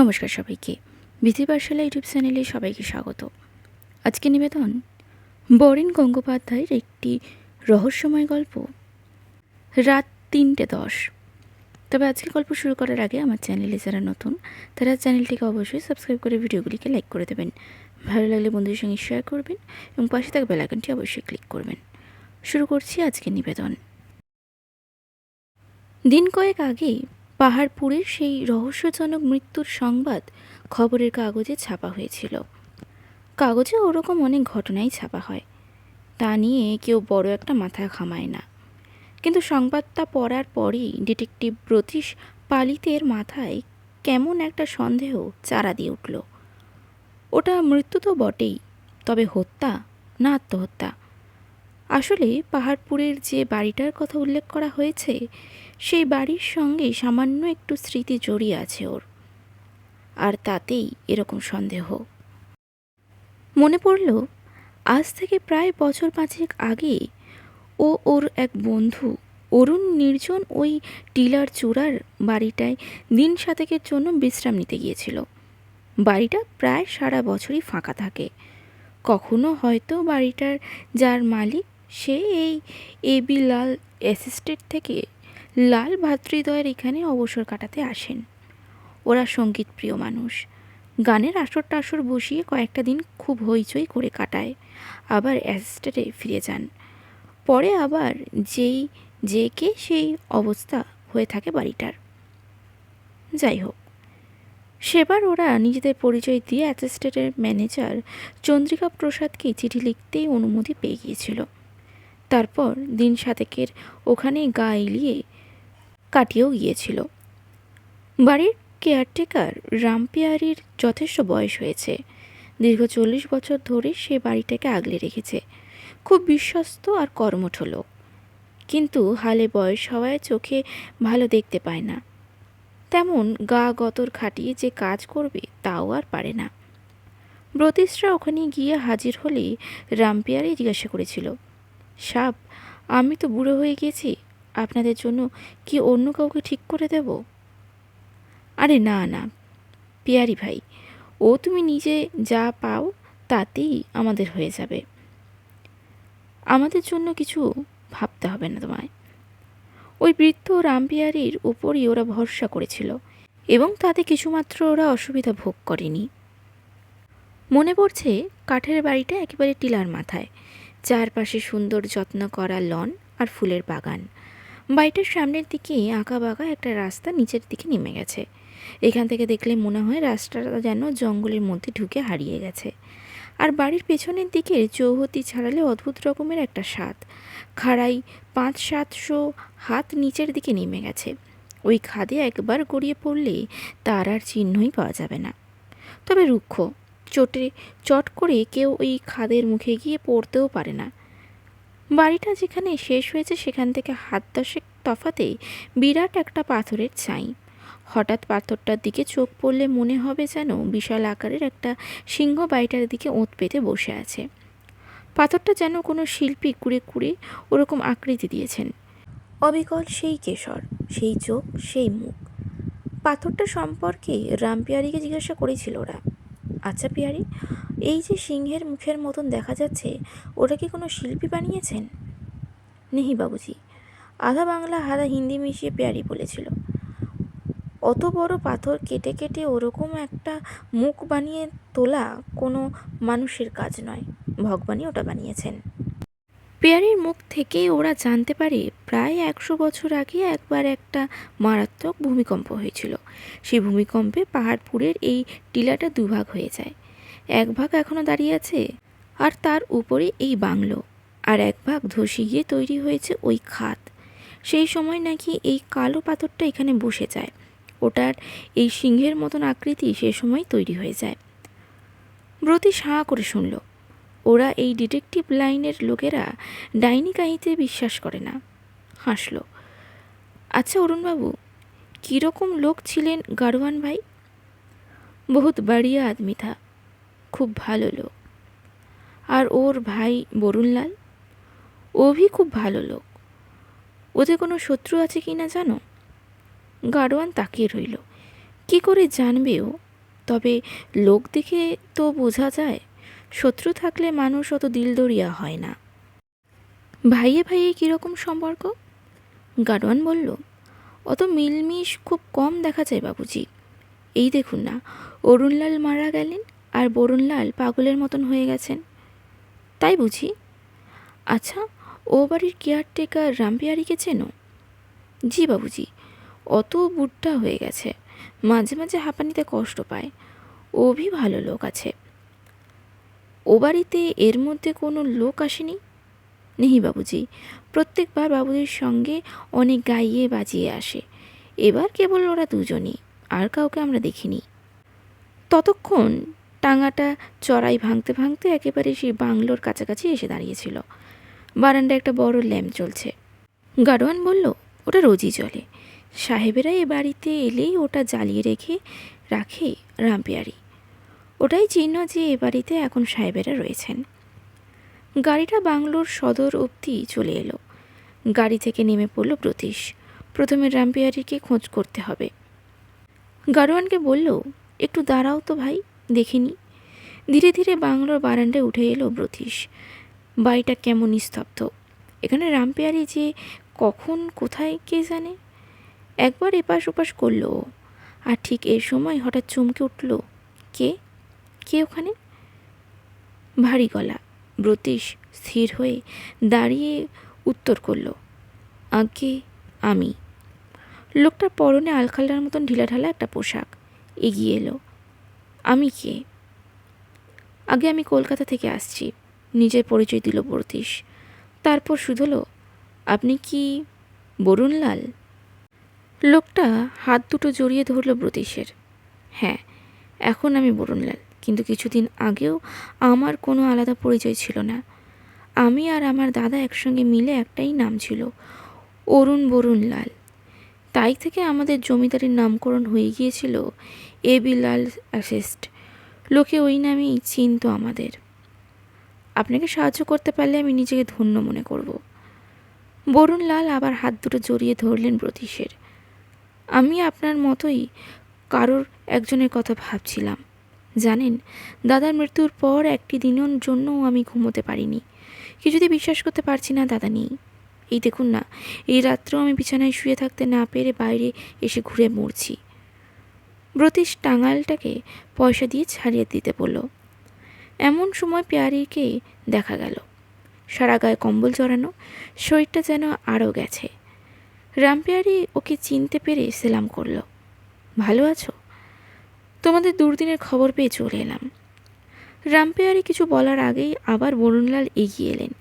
নমস্কার সবাইকে। বিধি পাঠশালা ইউটিউব চ্যানেলে সবাইকে স্বাগত। আজকে নিবেদন, বরেন গঙ্গোপাধ্যায়ের একটি রহস্যময় গল্প, রাত তিনটে দশ। তবে আজকে গল্প শুরু করার আগে আমার চ্যানেলে যারা নতুন, তারা চ্যানেলটিকে অবশ্যই সাবস্ক্রাইব করে ভিডিওগুলিকে লাইক করে দেবেন। ভালো লাগলে বন্ধুদের সঙ্গে শেয়ার করবেন এবং পাশে থাকা বেলাইকনটি অবশ্যই ক্লিক করবেন। শুরু করছি আজকের নিবেদন। দিন কয়েক আগেই পাহাড়পুরের সেই রহস্যজনক মৃত্যুর সংবাদ খবরের কাগজে ছাপা হয়েছিল। কাগজে ওরকম অনেক ঘটনাই ছাপা হয়। তা নিয়ে কেউ বড় একটা মাথা ঘামায় না। কিন্তু সংবাদটা পড়ার পরেই ডিটেকটিভ ব্রতিশ পালিতের মাথায় কেমন একটা সন্দেহ চারা দিয়ে উঠল। ওটা মৃত্যু তো বটেই, তবে হত্যা না আত্মহত্যা? আসলে পাহাড়পুরের যে বাড়িটার কথা উল্লেখ করা হয়েছে সেই বাড়ির সঙ্গে সামান্য একটু স্মৃতি জড়িয়ে আছে ওর। আর তাতেই এরকম সন্দেহ। মনে পড়ল, আজ থেকে প্রায় বছর পাঁচেক আগে ও ওর এক বন্ধু অরুণ নির্জন ওই টিলার চূড়ার বাড়িটায় দিন সাতেকের জন্য বিশ্রাম নিতে গিয়েছিল। বাড়িটা প্রায় সারা বছরই ফাঁকা থাকে। কখনো হয়তো বাড়িটার যার মালিক সে এই এবি লাল অ্যাসিস্টেট থেকে লাল ভাতৃদ্বয়ের এখানে অবসর কাটাতে আসেন। ওরা সংগীত প্রিয় মানুষ। গানের আসর টাসর বসিয়ে কয়েকটা দিন খুব হইচই করে কাটায়। আবার অ্যাসিস্টেটে ফিরে যান। পরে আবার যেই, যে কে সেই অবস্থা হয়ে থাকে বাড়িটার। যাই হোক, সেবার ওরা নিজেদের পরিচয় দিয়ে অ্যাসিস্ট্যান্টের ম্যানেজার চন্দ্রিকা প্রসাদকে চিঠি লিখতেই অনুমতি পেয়ে গিয়েছিল। তারপর দিন সাতেকের ওখানে গা এলিয়ে কাটিয়েও গিয়েছিল। বাড়ির কেয়ারটেকার রামপিয়ারির যথেষ্ট বয়স হয়েছে। দীর্ঘ চল্লিশ বছর ধরে সে বাড়িটাকে আগলে রেখেছে। খুব বিশ্বস্ত আর কর্মঠ লোক। কিন্তু হালে বয়স হওয়ায় চোখে ভালো দেখতে পায় না। তেমন গা গতর খাটিয়ে যে কাজ করবে তাও আর পারে না। ব্রতিশরা ওখানে গিয়ে হাজির হলেই রামপিয়ারি জিজ্ঞাসা করেছিল সাপ আমি তো বুড়ো হয়ে গেছি আপনাদের জন্য কি অন্য কাউকে ঠিক করে দেব? আরে না না, পিয়ারি ভাই, ও তুমি নিজে যা পাও তাতেই আমাদের হয়ে যাবে। আমাদের জন্য কিছু ভাবতে হবে না তোমায়। ওই বৃদ্ধ রামপিয়ারির উপরই ওরা ভরসা করেছিল এবং তাতে কিছুমাত্র ওরা অসুবিধা ভোগ করেনি। মনে পড়ছে কাঠের বাড়িটা একেবারে টিলার মাথায়, চারপাশে সুন্দর যত্ন করা লন আর ফুলের বাগান। বাড়িটার সামনের দিকে আঁকা বাঁকা একটা রাস্তা নিচের দিকে নেমে গেছে। এখান থেকে দেখলে মনে হয় রাস্তাটা যেন জঙ্গলের মধ্যে ঢুকে হারিয়ে গেছে। আর বাড়ির পেছনের দিকে চৌহতি ছাড়ালে অদ্ভুত রকমের একটা স্বাদ। খাড়াই পাঁচ সাতশো হাত নিচের দিকে নেমে গেছে। ওই খাদে একবার গড়িয়ে পড়লে তার আর চিহ্নই পাওয়া যাবে না। তবে রুক্ষ, চোটে চট করে কেউ ওই খাদের মুখে গিয়ে পড়তেও পারে না। বাড়িটা যেখানে শেষ হয়েছে সেখান থেকে হাত দশেক তফাতে বিরাট একটা পাথরের ছাই। হঠাৎ পাথরটার দিকে চোখ পড়লে মনে হবে যেন বিশাল আকারের একটা সিংহ বাড়িটার দিকে ওঁত পেতে বসে আছে। পাথরটা যেন কোনো শিল্পী কুড়ে কুড়ে ওরকম আকৃতি দিয়েছেন। অবিকল সেই কেশর, সেই চোখ, সেই মুখ। পাথরটা সম্পর্কে রামপিয়ারিকে জিজ্ঞাসা করেছিল ওরা। আচ্ছা পিয়ারি, এই যে সিংহের মুখের মতন দেখা যাচ্ছে, ওটা কি কোনো শিল্পী বানিয়েছেন? নেহি বাবুজি, আধা বাংলা, আধা হিন্দি মিশিয়ে পেয়ারি বলেছিল। অত বড় পাথর কেটে কেটে ওরকম একটা মুখ বানিয়ে তোলা কোনো মানুষের কাজ নয়। ভগবানই ওটা বানিয়েছেন। পেয়ারির মুখ থেকেই ওরা জানতে পারে প্রায় একশো বছর আগে একবার একটা মারাত্মক ভূমিকম্প হয়েছিল। সেই ভূমিকম্পে পাহাড়পুরের এই টিলাটা দুভাগ হয়ে যায়। এক ভাগ এখনও দাঁড়িয়ে আছে আর তার উপরে এই বাংলো। আর এক ভাগ ধসে গিয়ে তৈরি হয়েছে ওই খাত। সেই সময় নাকি এই কালো পাথরটা এখানে বসে যায়। ওটার এই সিংহের মতন আকৃতি সে সময় তৈরি হয়ে যায়। ব্রতি সাঁ করে শুনল। ওরা এই ডিটেকটিভ লাইনের লোকেরা ডাইনি কাহিতে বিশ্বাস করে না। হাসল। আচ্ছা অরুণবাবু, কীরকম লোক ছিলেন গারোয়ান ভাই? বহুত বাড়িয়া আদমি থা, খুব ভালো লোক। আর ওর ভাই বরুণলাল? ও ভি খুব ভালো লোক। ওদের কোনো শত্রু আছে কি না জানো? গারোয়ান তাকিয়ে রইল। কি করে জানবে ও? তবে লোক দেখে তো বোঝা যায়। শত্রু থাকলে মানুষ অত দিলদরিয়া হয় না। ভাইয়ে ভাইয়ে কীরকম সম্পর্ক? গাডওয়ান বলল, অত মিলমিশ খুব কম দেখা যায় বাবুজি। এই দেখুন না, অরুণলাল মারা গেলেন আর বরুণলাল পাগলের মতন হয়ে গেছেন। তাই বুঝি? আচ্ছা ও বাড়ির কেয়ারটেকার রামপিয়ারিকে চেনো? জি বাবুজি, অত বুট্টা হয়ে গেছে। মাঝে মাঝে হাঁপানিতে কষ্ট পায়। ও ভি ভালো লোক আছে। ও বাড়িতে এর মধ্যে কোনো লোক আসেনি? নেহি বাবুজি প্রত্যেকবার বাবুজির সঙ্গে অনেক গাইয়ে বাজিয়ে আসে। এবার কেবল ওরা দুজনই, আর কাউকে আমরা দেখিনি। ততক্ষণ টাঙাটা চড়াই ভাঙতে ভাঙতে একেবারে সেই বাংলোর কাছাকাছি এসে দাঁড়িয়েছিল। বারান্দায় একটা বড় ল্যাম্প চলছে গাড়োয়ান বলল, ওটা রোজই চলে সাহেবেরা এ বাড়িতে এলেই ওটা জ্বালিয়ে রেখে রাখে রামপিয়ারি। ওটাই চিহ্ন যে এ বাড়িতে এখন সাহেবেরা রয়েছেন। গাড়িটা বাংলোর সদর অবধি চলে এলো। গাড়ি থেকে নেমে পড়ল ব্রতিশ প্রথমে রামপিয়ারিকে খোঁজ করতে হবে। গাড়োয়ানকে বলল, একটু দাঁড়াও তো ভাই দেখিনি ধীরে ধীরে বাংলোর বারান্দায় উঠে এলো ব্রতিশ বাড়িটা কেমন নিস্তব্ধ। এখানে রামপিয়ারি যে কখন, কোথায়, কে জানে? একবার এপাশ ওপাশ করল। আর ঠিক এই সময় হঠাৎ চমকে উঠল, কে? কে ওখানে? ভারী গলা, ব্রতিশ, স্থির হয়ে দাঁড়িয়ে উত্তর করল, আগে আমি। লোকটার পরনে আলখাল্লার মতন ঢিলাঢালা একটা পোশাক। এগিয়ে এলো, আমি কে? আগে আমি কলকাতা থেকে আসছি, নিজের পরিচয় দিল ব্রতিশ। তারপর শুধলো, আপনি কি বরুণলাল? লোকটা হাত দুটো জড়িয়ে ধরল ব্রতিশের। হ্যাঁ এখন আমি বরুণলাল। কিন্তু কিছুদিন আগেও আমার কোনো আলাদা পরিচয় ছিল না। আমি আর আমার দাদা একসঙ্গে মিলে একটাই নাম ছিল, অরুণ বরুণ লাল। তাই থেকে আমাদের জমিদারির নামকরণ হয়ে গিয়েছিল এ বি লাল অ্যাসিস্ট। লোকে ওই নামেই চিনত আমাদের। আপনাকে সাহায্য করতে পারলে আমি নিজেকে ধন্য মনে করব। বরুণ লাল আবার হাত দুটো জড়িয়ে ধরলেন ব্রতিশের আমি আপনার মতোই কারোর একজনের কথা ভাবছিলাম। জানেন, দাদার মৃত্যুর পর একটি দিনের জন্যও আমি ঘুমোতে পারিনি। কিছুতে বিশ্বাস করতে পারছি না দাদা নেই। এই দেখুন না, এই রাত্রেও আমি বিছানায় শুয়ে থাকতে না পেরে বাইরে এসে ঘুরে মরছি। ব্রতীশ টাঙালটাকে পয়সা দিয়ে ছাড়িয়ে দিতে বলল। এমন সময় পেয়ারিকে দেখা গেল। সারা গায়ে কম্বল জড়ানো, শরীরটা যেন আরও গেছে। রামপেয়ারি ওকে চিনতে পেরে সেলাম করল। ভালো আছো? তোমাদের দুর্দিনের খবর পেয়ে চলে এলাম। রামপেয়ারি কিছু বলার আগেই আবার বরুণলাল এগিয়ে এলেন।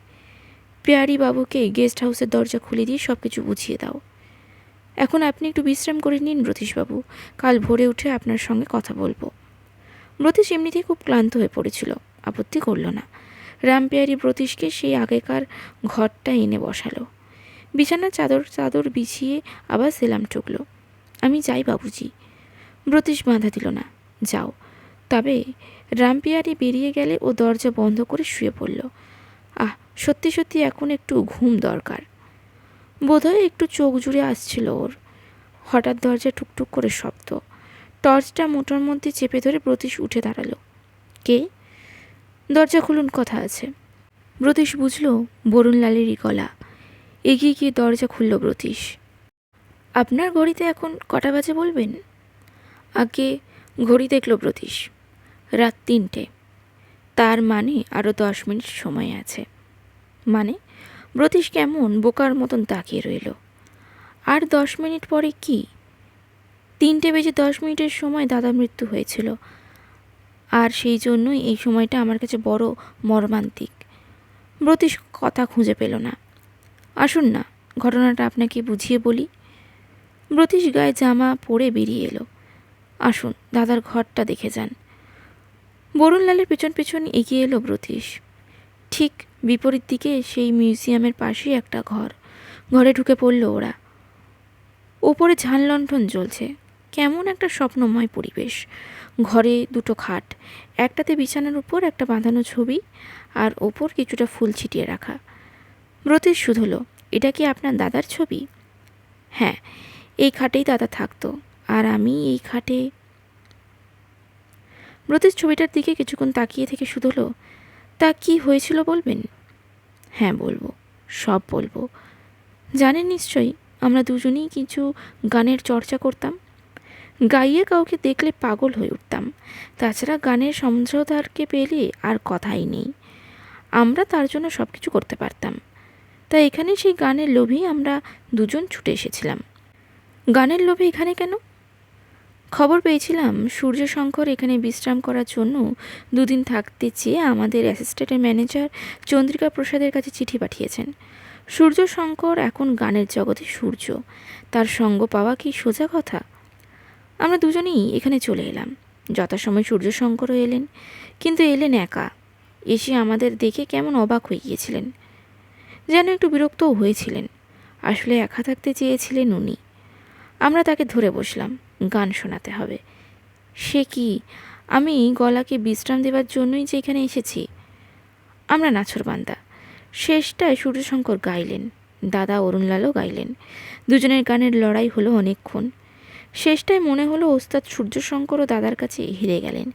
পেয়ারি বাবুকে গেস্ট হাউসের দরজা খুলে দিয়ে সব কিছু বুঝিয়ে দাও। এখন আপনি একটু বিশ্রাম করে নিন ব্রতীশবাবু কাল ভোরে উঠে আপনার সঙ্গে কথা বলব। ব্রতীশ এমনিতেই খুব ক্লান্ত হয়ে পড়েছিল। আপত্তি করল না। রামপেয়ারি ব্রতীশকে সেই আগেকার ঘরটা এনে বসালো। বিছানার চাদর চাদর বিছিয়ে আবার সেলাম ঠুকলো। আমি যাই বাবুজি। ব্রতীশ বাধা দিল না। যাও। তবে রামপিয়ারি বেরিয়ে গেলে ও দরজা বন্ধ করে শুয়ে পড়ল। আহ, সত্যি সত্যি এখন একটু ঘুম দরকার। বোধহয় একটু চোখ জুড়ে আসছিল ওর। হঠাৎ দরজা টুকটুক করে শব্দ। টর্চটা মোটর মধ্যে চেপে ধরে ব্রতীশ উঠে দাঁড়াল। কে? দরজা খুলুন, কথা আছে। ব্রতীশ বুঝল, বরুণলালেরই গলা। এগিয়ে গিয়ে দরজা খুলল ব্রতীশ। আপনার ঘড়িতে এখন কটা বাজে বলবেন? আগে ঘড়ি দেখল ব্রতীশ রাত তিনটে। তার মানে আরও দশ মিনিট সময় আছে। মানে ব্রতীশ কেমন বোকার মতন তাকিয়ে রইল। আর দশ মিনিট পরে কি? তিনটে বেজে দশ মিনিটের সময় দাদা মৃত্যু হয়েছিল। আর সেই জন্যই এই সময়টা আমার কাছে বড় মর্মান্তিক। ব্রতীশ কথা খুঁজে পেল না। আসুন না, ঘটনাটা আপনাকে বুঝিয়ে বলি। ব্রতীশ গায়ে জামা পরে বেরিয়ে এলো। আসুন, দাদার ঘরটা দেখে যান। বরুণলালের পেছন পেছন এগিয়ে এলো ব্রতীশ। ঠিক বিপরীত দিকে সেই মিউজিয়ামের পাশেই একটা ঘর। ঘরে ঢুকে পড়ল ওরা। ওপরে ঝাল লণ্ঠন জ্বলছে। কেমন একটা স্বপ্নময় পরিবেশ। ঘরে দুটো খাট, একটাতে বিছানার উপর, একটা বাঁধানো ছবি, আর ওপর কিছুটা ফুল ছিটিয়ে রাখা। ব্রতীশ শুধলো, এটা কি আপনার দাদার ছবি? হ্যাঁ এই খাটেই দাদা থাকতো। আর আমি এই খাটে। ব্রতের ছবিটার দিকে কিছুক্ষণ তাকিয়ে থেকে শুধলো তা কি হয়েছিল বলবেন? হ্যাঁ বলব, সব বলব। জানেন নিশ্চয়ই, আমরা দুজনেই কিছু গানের চর্চা করতাম। গাইয়ে কাউকে দেখলে পাগল হয়ে উঠতাম। তাছাড়া গানের সমঝোতারকে পেলে আর কথাই নেই। আমরা তার জন্য সব কিছু করতে পারতাম। তাই এখানে সেই গানের লোভেই আমরা দুজন ছুটে এসেছিলাম। গানের লোভে এখানে কেন? খবর পেয়েছিলাম, সূর্যশঙ্কর এখানে বিশ্রাম করার জন্য দুদিন থাকতে চেয়ে আমাদের অ্যাসিস্ট্যান্টের ম্যানেজার চন্দ্রিকা প্রসাদের কাছে চিঠি পাঠিয়েছেন। সূর্যশঙ্কর এখন গানের জগতে সূর্য। তার সঙ্গ পাওয়া কি সোজা কথা? আমরা দুজনেই এখানে চলে এলাম। যথাসময় সূর্যশঙ্করও এলেন, কিন্তু এলেন একা। এসে আমাদের দেখে কেমন অবাক হয়ে গিয়েছিলেন। যেন একটু বিরক্তও হয়েছিলেন। আসলে একা থাকতে চেয়েছিলেন উনি। আমরা তাকে ধরে বসলাম। গান শোনাতে হবে। সে কি? আমি গলাকে বিশ্রাম দেওয়ার জন্যই যে এখানে এসেছি। আমরা নাছরবান্দা শেষটায় সূর্যশঙ্কর গাইলেন। দাদা অরুণলালও গাইলেন। দুজনের গানের লড়াই হলো অনেকক্ষণ। শেষটায় মনে হলো ওস্তাদ সূর্যশঙ্করও দাদার কাছে হেরে গেলেন।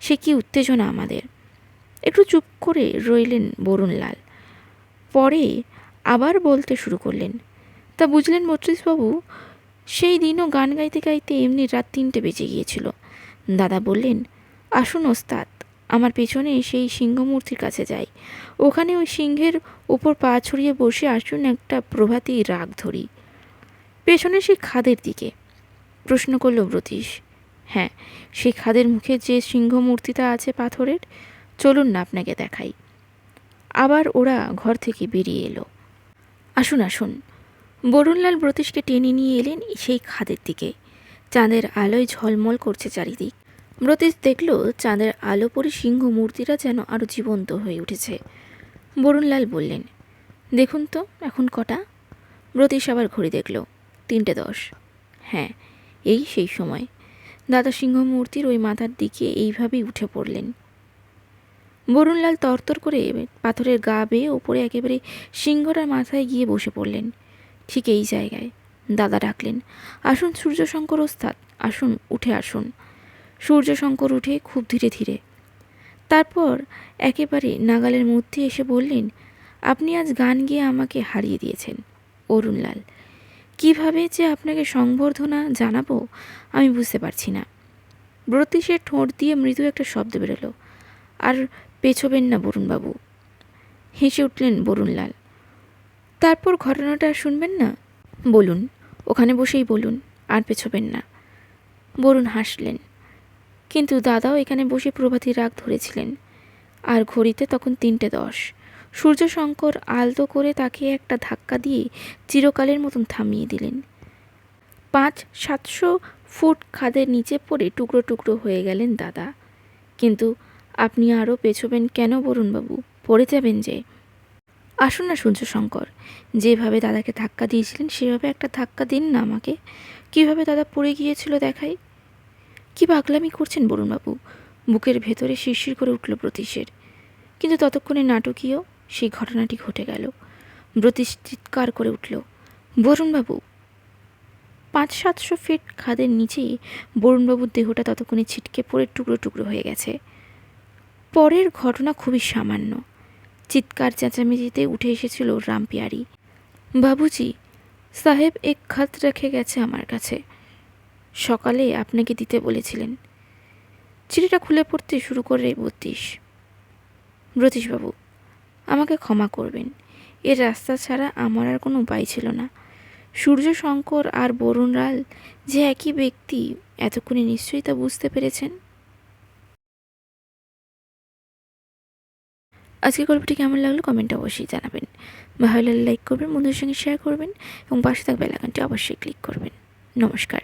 সে কি উত্তেজনা আমাদের। একটু চুপ করে রইলেন বরুণলাল। পরে আবার বলতে শুরু করলেন, তা বুঝলেন বত্রিশবাবু সেই দিনও গান গাইতে গাইতে এমনি রাত তিনটে বেজে গিয়েছিল। দাদা বললেন, আসুন ওস্তাদ, আমার পেছনে সেই সিংহমূর্তির কাছে যাই। ওখানে ওই সিংহের ওপর পা ছড়িয়ে বসে আসুন একটা প্রভাতী রাগ ধরি। পেছনে সেই খাদের দিকে। প্রশ্ন করল ব্রতীশ হ্যাঁ সেই খাদের মুখে যে সিংহ মূর্তিটা আছে পাথরের, চলুন না আপনাকে দেখাই। আবার ওরা ঘর থেকে বেরিয়ে এলো। আসুন আসুন বরুণলাল ব্রতীশকে টেনে নিয়ে এলেন সেই খাদের দিকে। চাঁদের আলোয় ঝলমল করছে চারিদিক। ব্রতীশ দেখল, চাঁদের আলো পরে সিংহ মূর্তিটা যেন আরও জীবন্ত হয়ে উঠেছে। বরুণলাল বললেন, দেখুন তো, এখন কটা? ব্রতীশ আবার ঘড়ি দেখল, তিনটে দশ। হ্যাঁ এই সেই সময়। দাদা সিংহ মূর্তির ওই মাথার দিকে এইভাবেই উঠে পড়লেন। বরুণলাল তরতর করে পাথরের গা বেয়ে ওপরে একেবারে সিংহটার মাথায় গিয়ে বসে পড়লেন। ঠিক এই জায়গায়। দাদা ডাকলেন, আসুন সূর্যশঙ্কর ওস্তাদ, আসুন, উঠে আসুন। সূর্যশঙ্কর উঠে খুব ধীরে ধীরে। তারপর একেবারে নাগালের মধ্যে এসে বললেন, আপনি আজ গান গিয়ে আমাকে হারিয়ে দিয়েছেন, অরুণলাল। কীভাবে যে আপনাকে সংবর্ধনা জানাব আমি বুঝতে পারছি না। ব্রতীশের ঠোঁট দিয়ে মৃদু একটা শব্দ বেরোলো, আর পেছবেন না বরুণবাবু। হেসে উঠলেন বরুণলাল। তারপর ঘটনাটা শুনবেন না? বলুন, ওখানে বসেই বলুন, আর পেছবেন না। বরুণ হাসলেন। কিন্তু দাদাও এখানে বসে প্রভাতী রাগ ধরেছিলেন। আর ঘড়িতে তখন তিনটে দশ। সূর্যশঙ্কর আলতো করে তাকে একটা ধাক্কা দিয়ে চিরকালের মতন থামিয়ে দিলেন। পাঁচ সাতশো ফুট খাদের নিচে পড়ে টুকরো টুকরো হয়ে গেলেন দাদা। কিন্তু আপনি আরও পেছবেন কেন বরুণবাবু? পড়ে যাবেন যে। আসুন না সূর্যশঙ্কর যেভাবে দাদাকে ধাক্কা দিয়েছিলেন, সেভাবে একটা ধাক্কা দিন না আমাকে। কীভাবে দাদা পড়ে গিয়েছিল দেখাই? কি পাগলামি করছেন বরুণবাবু? বুকের ভেতরে শিরশির করে উঠল ব্রতীশের। কিন্তু ততক্ষণে নাটকীয় সেই ঘটনাটি ঘটে গেল। ব্রতীশ চিৎকার করে উঠল, বরুণবাবু! পাঁচ সাতশো ফিট খাদের নিচেই বরুণবাবুর দেহটা ততক্ষণে ছিটকে পড়ে টুকরো টুকরো হয়ে গেছে। পরের ঘটনা খুবই সামান্য। চিৎকার চেঁচামেচিতে উঠে এসেছিল রামপিয়ারি বাবুজি, সাহেব এক খাত রেখে গেছে আমার কাছে। সকালে আপনাকে দিতে বলেছিলেন। চিঠিটা খুলে পড়তে শুরু করে বত্রিশ। ব্রতীশবাবু আমাকে ক্ষমা করবেন। এর রাস্তা ছাড়া আমার আর কোনো উপায় ছিল না। সূর্য শঙ্কর আর বরুণলাল যে একই ব্যক্তি, এতক্ষণে নিশ্চয়ই তা বুঝতে পেরেছেন? আজকের গল্পটি কেমন লাগল কমেন্টে অবশ্যই জানাবেন। ভালো লাগলে লাইক করবেন, বন্ধুদের সঙ্গে শেয়ার করবেন এবং পাশে থাকবে বেলাকানটি অবশ্যই ক্লিক করবেন। নমস্কার।